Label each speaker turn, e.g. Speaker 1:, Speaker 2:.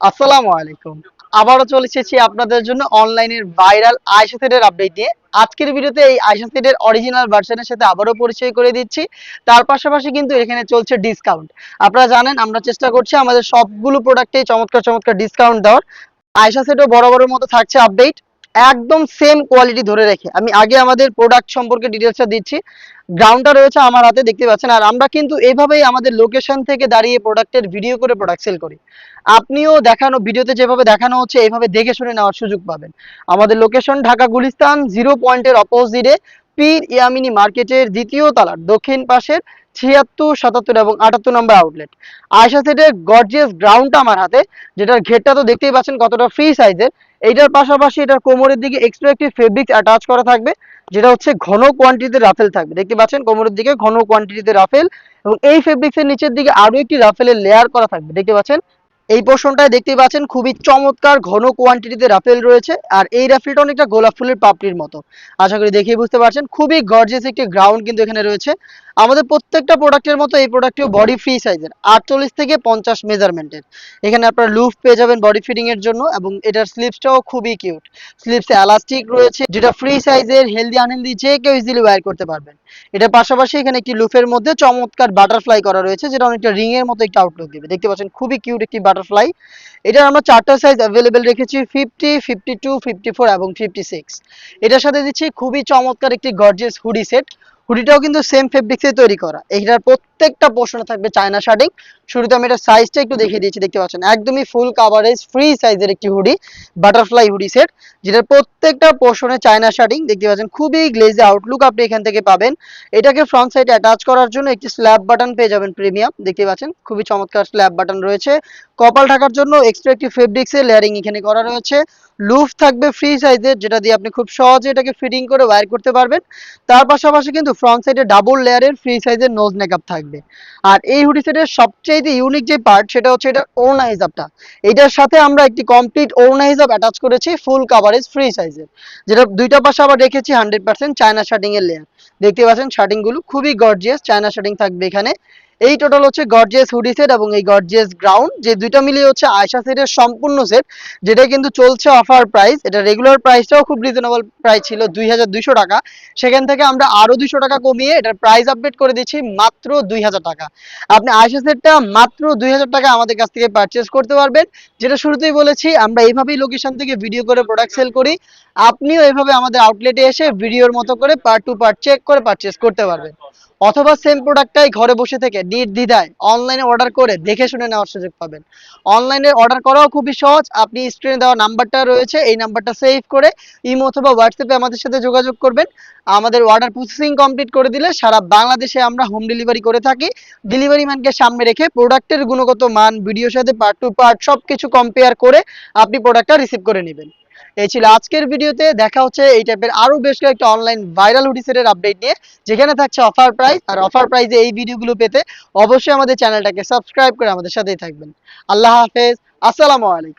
Speaker 1: আসসালামু আলাইকুম। আবারও চলে এসেছি আপনাদের জন্য অনলাইনের ভাইরাল আয়সা সেটের আপডেট নিয়ে। আজকের ভিডিওতে এই আয়সা সেটের অরিজিনাল ভার্সনের সাথে আবারও পরিচয় করে দিচ্ছি। তার পাশাপাশি কিন্তু এখানে চলছে ডিসকাউন্ট আপনারা জানেন, আমরা চেষ্টা করছি আমাদের সবগুলো প্রোডাক্টে চমৎকার চমৎকার ডিসকাউন্ট দেওয়ার। আয়সা সেটও বড় মতো থাকছে আপডেট একদম সেম কোয়ালিটি ধরে রেখে। আমি আগে আমাদের প্রোডাক্ট সম্পর্কে ডিটেলসটা দিচ্ছি। গ্রাউন্ডটা রয়েছে আমার হাতে, দেখতে পাচ্ছেন? আর আমরা কিন্তু এভাবেই আমাদের লোকেশন থেকে দাঁড়িয়ে প্রোডাক্টের ভিডিও করে প্রোডাক্ট সেল করি। আপনিও দেখানো ভিডিওতে যেভাবে দেখানো হচ্ছে, এইভাবে দেখে শুনে নেওয়ার সুযোগ পাবেন। আমাদের লোকেশন ঢাকা গুলিস্তান জিরো পয়েন্টের অপোজিটে পীর ইয়ামিনী মার্কেটের দ্বিতীয় তলার দক্ষিণ পাশের ছিয়াত্তর, সাতাত্তর এবং আটাত্তর নম্বর আউটলেট। আয়সা সেটের গর্জিয়াস গ্রাউন্ডটা আমার হাতে, যেটার ঘেরটা তো দেখতেই পাচ্ছেন কতটা ফ্রি সাইজের এইটার পাশাপাশি এটার কোমরের দিকে এক্সট্রা একটি ফেব্রিক অ্যাটাচ করা থাকবে, যেটা হচ্ছে ঘন কোয়ান্টিটিতে রাফেল থাকবে। দেখতে পাচ্ছেন কোমরের দিকে ঘন কোয়ান্টিটিতে রাফেল এবং এই ফেব্রিক্সের নিচের দিকে আরও একটি রাফেলের লেয়ার করা থাকবে। দেখতে পাচ্ছেন এই পোর্শনটায় দেখতে পাচ্ছেন খুবই চমৎকার ঘন কোয়ান্টিটিতে রাফেল রয়েছে, আর এই রাফেলটা অনেকটা গোলাপ ফুলের পাপড়ির মতো। আশা করি দেখেই বুঝতে পারছেন, খুবই গর্জিয়াস একটি গ্রাউন্ড কিন্তু এখানে রয়েছে। আমাদের প্রত্যেকটা প্রোডাক্টের মতো এই প্রোডাক্টটিও বডি ফ্রি সাইজের আটচল্লিশ থেকে পঞ্চাশ মেজারমেন্টের এখানে আপনার লুফ পেয়ে যাবেন বডি ফিটিং এর জন্য, এবং এটার স্লিপসটাও খুবই কিউট স্লিপসে এলাস্টিক রয়েছে, যেটা ফ্রি সাইজের হেলদি আনহেলদি যে কেউ ইজিলি ওয়্যার করতে পারবেন। এটার পাশাপাশি এখানে একটি লুফের মধ্যে চমৎকার বাটারফ্লাই করা রয়েছে, যেটা অনেকটা রিং এর মতো একটা আউটলুক দেবে। দেখতে পাচ্ছেন খুবই কিউট একটি বাটারফ্লাই। এটার আমরা চারটা সাইজ অ্যাভেলেবেল রেখেছি fifty fifty two fifty four এবং ফিফটি সিক্স এটার সাথে দিচ্ছি খুবই চমৎকার একটি গর্জিয়াস হুডি সেট হুডিটাও কিন্তু সেম ফেব্রিক্সে তৈরি করা। এটার প্রত্যেকটা পোর্শনে থাকবে চায়না শার্টিং শুরুতে আমি এটা সাইজটা একটু দেখিয়ে দিয়েছি, দেখতে পাচ্ছেন? একদমই ফুল কাভারেজ ফ্রি সাইজের একটি হুডি বাটারফ্লাই হুডি সেট যেটার প্রত্যেকটা পোর্শনে চায়না শার্টিং দেখতে পাচ্ছেন? খুবই গ্লেজে আউটলুক আপনি এখান থেকে পাবেন। এটাকে ফ্রন্ট সাইডে অ্যাটাচ করার জন্য একটি স্ল্যাব বাটন পেয়ে যাবেন প্রিমিয়াম দেখতে পাচ্ছেন? খুবই চমৎকার স্ল্যাব বাটন রয়েছে। কপাল ঢাকার জন্য এক্সট্রা একটি লেয়ারিং এখানে করা রয়েছে। লুফ থাকবে ফ্রি সাইজের যেটা দিয়ে আপনি খুব সহজে এটাকে ফিটিং করে ওয়্যার করতে পারবেন। তার পাশাপাশি কিন্তু ফ্রন্ট সাইডে ডাবল লেয়ারের ফ্রি সাইজের নোজ মেকআপ থাকবে। আর এই হুডি সেটের সবচেয়ে ইউনিক যে পার্ট সেটা হচ্ছে এটা ওড়না হিসাবটা এটার সাথে আমরা একটি কমপ্লিট ওড়না হিসাব অ্যাটাচ করেছি ফুল কাভারেজ ফ্রি সাইজের যেটা দুইটা পাশে আবার রেখেছি হান্ড্রেড পার্সেন্ট চায়না শার্টিং এর লেয়ার দেখতে পাচ্ছেন শার্টিংগুলো খুবই গর্জিয়াস চায়না শার্টিং থাকবে এখানে। এই টোটাল হচ্ছে গর্জিয়াস হুডি সেট এবং এই গর্জিয়াস গ্রাউন্ড যে দুইটা মিলিয়ে হচ্ছে আয়সা সেটের সম্পূর্ণ সেট যেটা কিন্তু চলছে অফার প্রাইস এটা রেগুলার প্রাইসটাও খুব রিজনেবল প্রাইস ছিল, দুই হাজার দুইশো টাকা। সেখান থেকে আমরা আরও দুইশো টাকা কমিয়ে এটার প্রাইস আপডেট করে দিচ্ছি মাত্র দুই হাজার টাকা। আপনি আয়সা সেটটা মাত্র দুই হাজার টাকা আমাদের কাছ থেকে পারচেস করতে পারবেন। যেটা শুরুতেই বলেছি, আমরা এইভাবেই লোকেশন থেকে ভিডিও করে প্রোডাক্ট সেল করি। আপনিও এইভাবে আমাদের আউটলেটে এসে ভিডিওর মতো করে পার্ট টু পার্ট চেক করে পারচেস করতে পারবেন। অথবা সেম প্রোডাক্টটাই ঘরে বসে থেকে নির্দ্বিধায় অনলাইনে অর্ডার করে দেখে শুনে নেওয়ার সুযোগ পাবেন। অনলাইনে অর্ডার করাও খুবই সহজ। আপনি স্ক্রিনে দেওয়া নাম্বারটা রয়েছে, এই নাম্বারটা সেভ করে ইমো অথবা হোয়াটসঅ্যাপে আমাদের সাথে যোগাযোগ করবেন। আমাদের অর্ডার প্রসেসিং কমপ্লিট করে দিলে সারা বাংলাদেশে আমরা হোম ডেলিভারি করে থাকি। ডেলিভারি ম্যানকে সামনে রেখে প্রোডাক্টের গুণগত মান ভিডিওর সাথে পার্ট টু পার্ট সব কিছু কম্পেয়ার করে আপনি প্রোডাক্টটা রিসিভ করে নেবেন। এই ছিল আজকের ভিডিওতে। দেখা হচ্ছে এই টাইপের আরও বেশ কয়েকটা অনলাইন ভাইরাল হুডি আপডেট নিয়ে। যেখানে থাকছে অফার প্রাইস আর অফার প্রাইসে এই ভিডিওগুলো পেতে অবশ্যই আমাদের চ্যানেলটাকে সাবস্ক্রাইব করে আমাদের সাথেই থাকবেন। আল্লাহ হাফেজ। আসসালামু আলাইকুম।